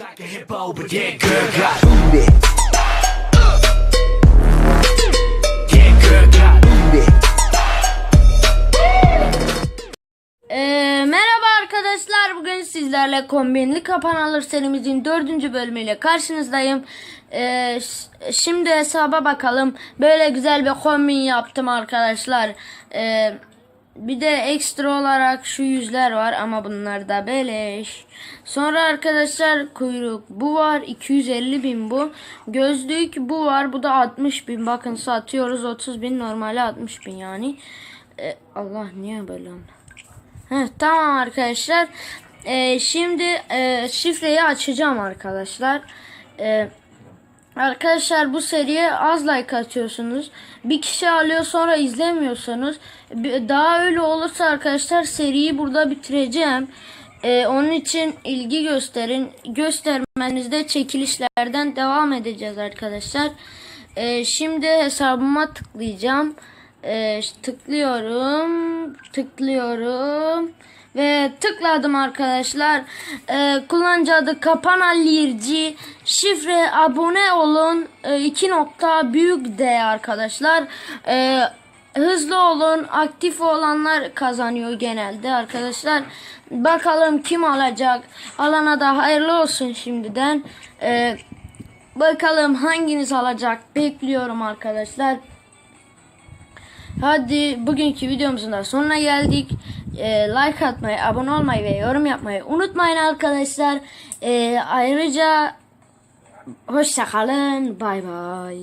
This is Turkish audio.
Like a hippo, but yeah, girl got booty. Yeah, girl got booty. Ee, merhaba arkadaşlar. Bugün sizlerle kombinli kapan alır serimizin dördüncü bölümüyle karşınızdayım. Ee, şimdi hesaba bakalım. Böyle güzel bir kombin yaptım arkadaşlar. Ee, bir de ekstra olarak şu yüzler var ama bunlar da beleş. Sonra arkadaşlar kuyruk bu var 250 bin bu. Gözlük bu var bu da 60 bin. Bakın satıyoruz 30 bin normali 60 bin yani. Ee, Allah niye böyle? Heh, tamam arkadaşlar. Ee, şimdi e, şifreyi açacağım arkadaşlar. Ee, arkadaşlar bu seriye az like atıyorsunuz. Bir kişi alıyor sonra izlemiyorsanız. Daha öyle olursa arkadaşlar seriyi burada bitireceğim. Ee, onun için ilgi gösterin. Göstermenizde çekilişlerden devam edeceğiz arkadaşlar. Ee, şimdi hesabıma tıklayacağım. Ee, tıklıyorum. Tıklıyorum. Ve tıkladım arkadaşlar. Ee, kullanıcı adı Kapan Lirci. Şifre abone olun. 2 nokta büyük D arkadaşlar. Ee, hızlı olun. Aktif olanlar kazanıyor genelde arkadaşlar. Bakalım kim alacak. Alana da hayırlı olsun şimdiden. Ee, bakalım hanginiz alacak. Bekliyorum arkadaşlar. Hadi bugünkü videomuzun da sonuna geldik. Ee, like atmayı, abone olmayı ve yorum yapmayı unutmayın arkadaşlar. Ee, ayrıca hoşça kalın. Bay bay.